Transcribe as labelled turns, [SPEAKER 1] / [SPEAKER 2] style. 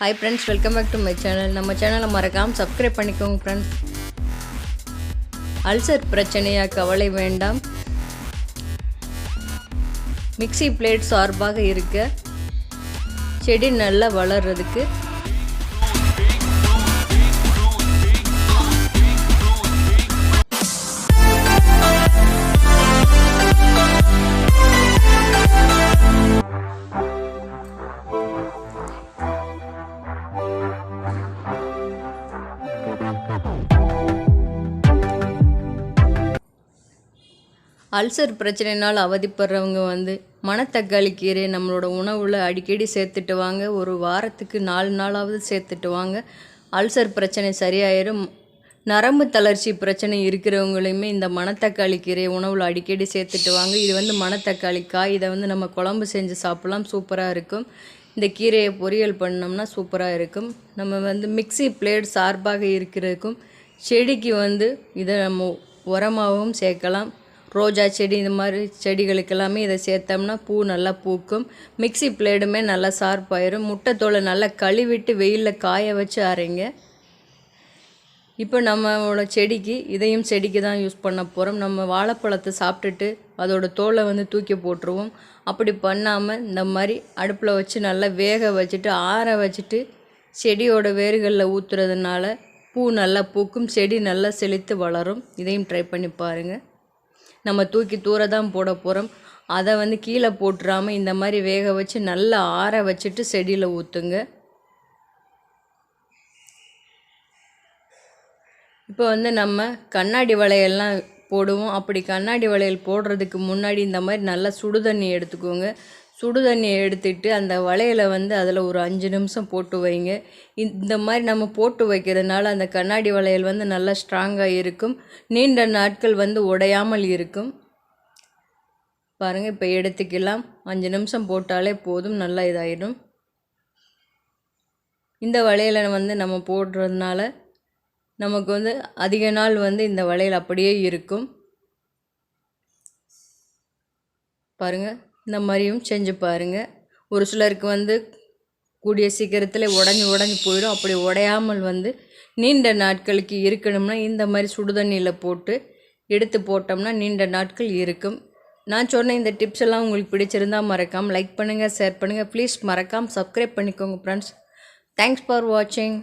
[SPEAKER 1] Hi friends welcome back to my channel நம்ம சேனலை மறக்காமல் சப்ஸ்கிரைப் பண்ணிக்கோங்க ஃப்ரெண்ட்ஸ் அல்சர் பிரச்சனையா கவலை வேண்டாம். மிக்சி பிளேட் சார்பாக இருக்க. செடி நல்லா வளர்றதுக்கு அல்சர் பிரச்சனைனால் அவதிப்படுறவங்க வந்து மணத்தக்காளி கீரை நம்மளோட உணவில் அடிக்கடி சேர்த்துட்டு வாங்க. ஒரு வாரத்துக்கு நாலு நாளாவது சேர்த்துட்டு வாங்க. அல்சர் பிரச்சனை சரியாயிடும் நரம்பு தளர்ச்சி பிரச்சனை இருக்கிறவங்களையுமே இந்த மணத்தக்காளி கீரை உணவில் அடிக்கடி சேர்த்துட்டு வாங்க. இது வந்து மணத்தக்காளி காய். இதை வந்து நம்ம குழம்பு செஞ்சு சாப்பிட்லாம். சூப்பராக இருக்கும். இந்த கீரையை பொரியல் பண்ணோம்னா சூப்பராக இருக்கும். நம்ம வந்து மிக்ஸி பிளேட் சார்பாக இருக்கிறதுக்கும் செடிக்கு வந்து இதை நம்ம உரமாகவும் சேர்க்கலாம். ரோஜா செடி இந்த மாதிரி செடிகளுக்கு எல்லாமே இதை சேர்த்தோம்னா பூ நல்லா பூக்கும். மிக்ஸி பிளேடுமே நல்லா சார்பாயிரும். முட்டைத்தோலை நல்லா கழுவிட்டு வெயிலில் காய வச்சு அரைங்க. இப்போ நம்மளோட செடிக்கு இதையும் செடிக்கு தான் யூஸ் பண்ண போகிறோம் நம்ம வாழைப்பழத்தை சாப்பிட்டுட்டு அதோட தோலை வந்து தூக்கி போட்டுருவோம். அப்படி பண்ணாமல் இந்த மாதிரி அடுப்பில் வச்சு நல்லா வேக வச்சுட்டு ஆற வச்சுட்டு செடியோட வேர்களில் ஊற்றுறதுனால பூ நல்லா பூக்கும் செடி நல்லா செழித்து வளரும். இதையும் ட்ரை பண்ணி பாருங்கள் நம்ம தூக்கி தூர தான் போட போகிறோம் அதை வந்து கீழே போட்டுறாமல் இந்த மாதிரி வேக வச்சு நல்லா ஆற வச்சுட்டு செடியில் ஊற்றுங்க இப்போ வந்து நம்ம கண்ணாடி வளையல்லாம் போடுவோம். அப்படி கண்ணாடி வளையல் போடுறதுக்கு முன்னாடி இந்த மாதிரி நல்லா சுடு தண்ணி எடுத்துக்கோங்க. சுடு தண்ணியை எடுத்துட்டு அந்த வளையலை வந்து அதில் ஒரு அஞ்சு நிமிஷம் போட்டு வைங்க. இந்த மாதிரி நம்ம போட்டு வைக்கிறதுனால அந்த கண்ணாடி வளையல் வந்து நல்லா ஸ்ட்ராங்காக இருக்கும். நீண்ட நாட்கள் வந்து உடையாமல் இருக்கும். பாருங்கள் இப்போ எடுத்துக்கலாம். அஞ்சு நிமிஷம் போட்டாலே போதும் நல்லா இதாகிடும் இந்த வளையலை வந்து நம்ம போடுறதுனால நமக்கு வந்து அதிக நாள் வந்து இந்த வளையல் அப்படியே இருக்கும். பாருங்கள் இந்த மாதிரியும் செஞ்சு பாருங்கள் ஒரு சிலருக்கு வந்து கூடிய சீக்கிரத்தில் உடஞ்சி உடஞ்சி போயிடும். அப்படி உடையாமல் வந்து நீண்ட நாட்களுக்கு இருக்கணும்னா இந்த மாதிரி சுடுதண்ணியில் போட்டு எடுத்து போட்டோம்னா நீண்ட நாட்கள் இருக்கும். நான் சொன்ன இந்த டிப்ஸ் எல்லாம் உங்களுக்கு பிடிச்சிருந்தால் மறக்காமல் லைக் பண்ணுங்கள் ஷேர் பண்ணுங்கள் ப்ளீஸ் மறக்காமல் சப்ஸ்கிரைப் பண்ணிக்கோங்க ஃப்ரெண்ட்ஸ் தேங்க்ஸ் ஃபார் வாட்சிங்